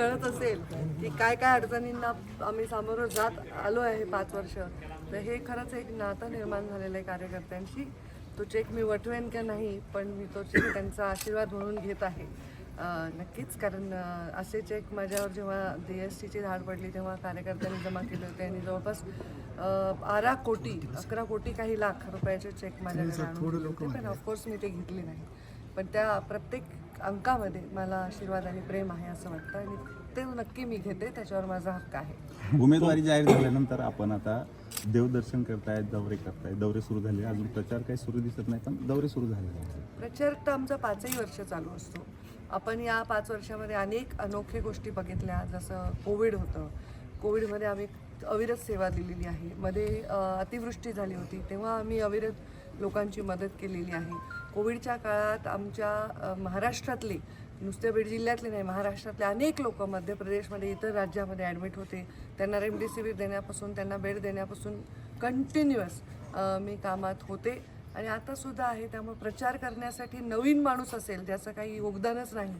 कळत असेल की काय काय अडचणींना आम्ही सामोरं जात आलो आहे पाच वर्ष. तर हे खरंच एक नातं निर्माण झालेलं आहे कार्यकर्त्यांशी. तो चेक मी वटवेन का नाही पण मी तो चेक त्यांचा आशीर्वाद म्हणून घेत आहे. नक्कीच कारण असे चेक माझ्यावर जेव्हा डी एस टीची धाड पडली तेव्हा कार्यकर्त्यांनी जमा केले होते आणि जवळपास बारा कोटी अकरा कोटी काही लाख रुपयाचे चेक माझ्याकडे आणून पण ऑफकोर्स मी ते घेतले नाही. पण त्या प्रत्येक अंकामध्ये मला आशीर्वाद आणि प्रेम आहे असं वाटतं आणि ते नक्की मी घेते त्याच्यावर माझा हक्क आहे. उमेदवारी जाहीर झाल्यानंतर आपण आता देवदर्शन करतायत दौरे करतायत. दौरे सुरू झाले. अजून प्रचार काही सुरू दिसत नाही पण दौरे सुरू आहेत प्रचार तर आमचा पाचही वर्ष चालू असतो. आपण या पाच वर्षामध्ये अनेक अनोख्या गोष्टी बघितल्या जसं कोविड होतं. कोविडमध्ये आम्ही अविरत सेवा दिलेली आहे. मध्ये अतिवृष्टी झाली होती. तेव्हा आम्ही अविरत लोकांची मदत केलेली आहे. कोविडच्या काळात आमच्या महाराष्ट्रातले नुसत्या बीड जिल्ह्यातले नाही महाराष्ट्रातले अनेक लोक मध्य प्रदेशमध्ये इतर राज्यामध्ये ॲडमिट होते. त्यांना रेमडेसिवीर देण्यापासून त्यांना बेड देण्यापासून कंटिन्युअस मी कामात होते. आणि आतासुद्धा आहे त्यामुळे प्रचार करण्यासाठी नवीन माणूस असेल ज्याचं काही योगदानच नाही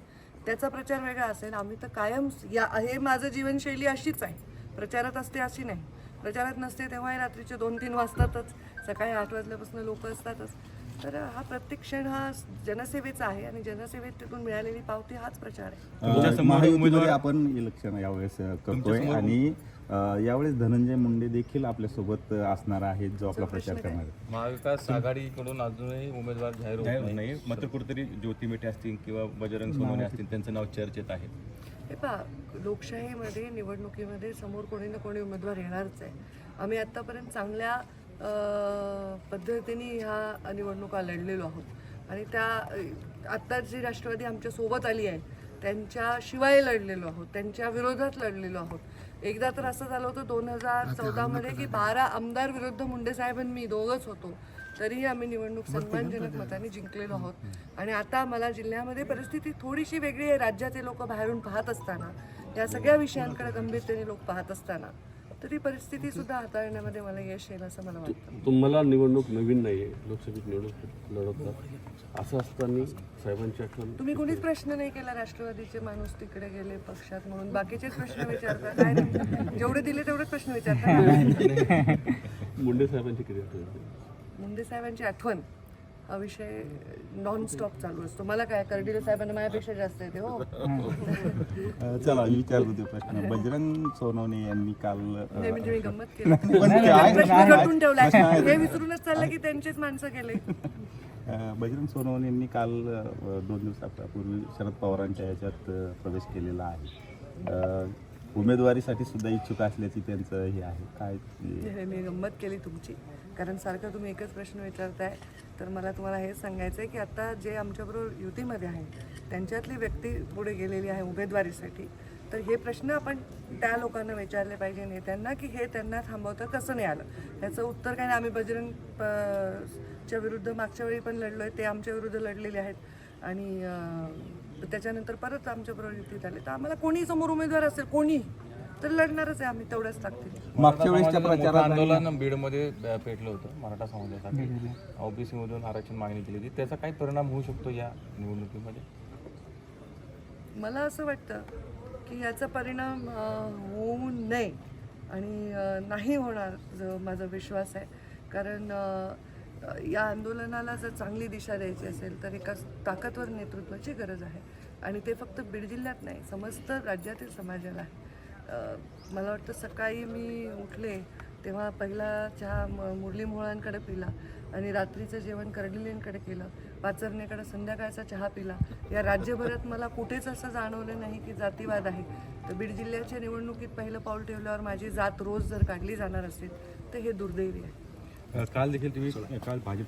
त्याचा प्रचार वेगळा असेल. आम्ही तर कायम या हे माझं जीवनशैली अशीच आहे. प्रचारात असते अशी नाही. प्रचारात नसते तेव्हाही रात्रीचे दोन तीन वाजतातच. सकाळी आठ वाजल्यापासून लोक असतातच. तर हा प्रत्येक क्षण हा जनसेवेचा आहे आणि जनसेवेत तिथून मिळालेली पावती हाच प्रचार आहे. महायुतीमध्ये आपण इलेक्शन यावेळेस करतोय आणि यावेळेस धनंजय मुंडे देखील आपल्यासोबत असणार आहेत जो आपला प्रचार करणार आहे महाविकास आघाडीकडून अजूनही उमेदवार जाहीर होत नाही मात्र कुठेतरी ज्योती मेटे असतील किंवा बजरंग सोनवणे असतील त्यांचं नाव चर्चेत आहे. हे पहा लोकशाहीमध्ये निवडणुकीमध्ये समोर कोणी ना कोणी उमेदवार येणारच आहे. आम्ही आत्तापर्यंत चांगल्या पद्धतीने ह्या निवडणुका लढलेलो आहोत. आणि त्या आत्ता जी राष्ट्रवादी आमच्यासोबत आली आहे त्यांच्याशिवाय लढलेलो आहोत त्यांच्या विरोधात लढलेलो आहोत. एकदा तर असं झालं होतं दोन हजार चौदामध्ये की बारा आमदार विरुद्ध मुंडे साहेब आणि मी दोघंच होतो. तरीही आम्ही निवडणूक सन्मानजनक मताने जिंकलेलो आहोत. आणि आता मला जिल्ह्यामध्ये परिस्थिती थोडीशी वेगळी आहे. राज्याचे लोक बाहेरून पाहत असताना या सगळ्या विषयांकडे गंभीरतेने लोक पाहत असताना. तर ती परिस्थिती सुद्धा हाताळण्यामध्ये मला यश येईल असं मला वाटतं. तुम्हाला निवडणूक नवीन नाही आहे लोकसभेत निवडणूक लढवतात. असं असताना साहेबांची आठवण तुम्ही कुणीच प्रश्न नाही केला राष्ट्रवादीचे माणूस तिकडे गेले पक्षात म्हणून. बाकीचेच प्रश्न विचारता काय नाही. जेवढे दिले तेवढेच प्रश्न विचारता मुंडे साहेबांची किती आठवण? मुंडे साहेबांची आठवण. विषय नॉन स्टॉप चालू असतो. मला काय कर्डिले साहेबांना माझ्यापेक्षा जास्त येते हो. चला विचारतो ते प्रश्न. बजरंग सोनवणे यांनी काल नाही म्हणजे मी गंमत केली. प्रश्न रटून ठेवलाय. हे विसरूनच चाललं की त्यांचेच माणसं गेले बजरंग सोनवणे यांनी काल दोन दिवसापूर्वी शरद पवारांच्या याच्यात प्रवेश केलेला आहे. उमेदवारीसाठी सुद्धा इच्छुक असल्याची त्यांचं हे आहे. काय हे मी गंमत केली तुमची. कारण सारखं तुम्ही एकच प्रश्न विचारताय. तर मला तुम्हाला हेच सांगायचं आहे की आता जे आमच्याबरोबर युतीमध्ये आहे त्यांच्यातली व्यक्ती पुढे गेलेली आहे उमेदवारीसाठी. तर हे प्रश्न आपण त्या लोकांना विचारले पाहिजे नेत्यांना की हे त्यांना थांबवतं कसं नाही आलं? ह्याचं उत्तर काय नाही? आम्ही बजरंग प- च्या विरुद्ध मागच्या वेळी पण लढलो आहे ते आमच्या विरुद्ध लढलेले आहेत. आणि त्याच्यानंतर परत आमच्याबरोबर युतीत आले. तर आम्हाला कोणी समोर उमेदवार असेल कोणी तर लढणारच आहे आम्ही तेवढ्याच ताकदीने. मागच्या प्रचारात आंदोलन बीडमध्ये पेटलं होतं मराठा समाजासाठी. ओबीसी मधून आरक्षण मागणी केली होती. त्याचा काय परिणाम होऊ शकतो या निवडणुकीमध्ये? मला असं वाटतं की याचा परिणाम होऊ नये आणि नाही होणार जो माझा विश्वास आहे. कारण या आंदोलनाला जर चांगली दिशा द्यायची असेल तर एका ताकदवर नेतृत्वाची गरज आहे. आणि ते फक्त बीड जिल्ह्यात नाही समस्त राज्यातील समाजाला आहे. मला वाटतं सकाळी मी उठले तेव्हा पहिला चहा म- मुरली मोहळांकडे पिला आणि रात्रीचं जेवण कर्डिलेंकडे केलं. पाचरण्याकडे संध्याकाळचा चहा पिला. या राज्यभरात मला कुठेच असं जाणवलं नाही की जातीवाद आहे. तर बीड जिल्ह्याच्या निवडणुकीत पहिलं पाऊल ठेवल्यावर माझी जात रोज जर काढली जाणार असेल तर हे दुर्दैवी आहे. काल देखील तुम्ही काल भाजपच्या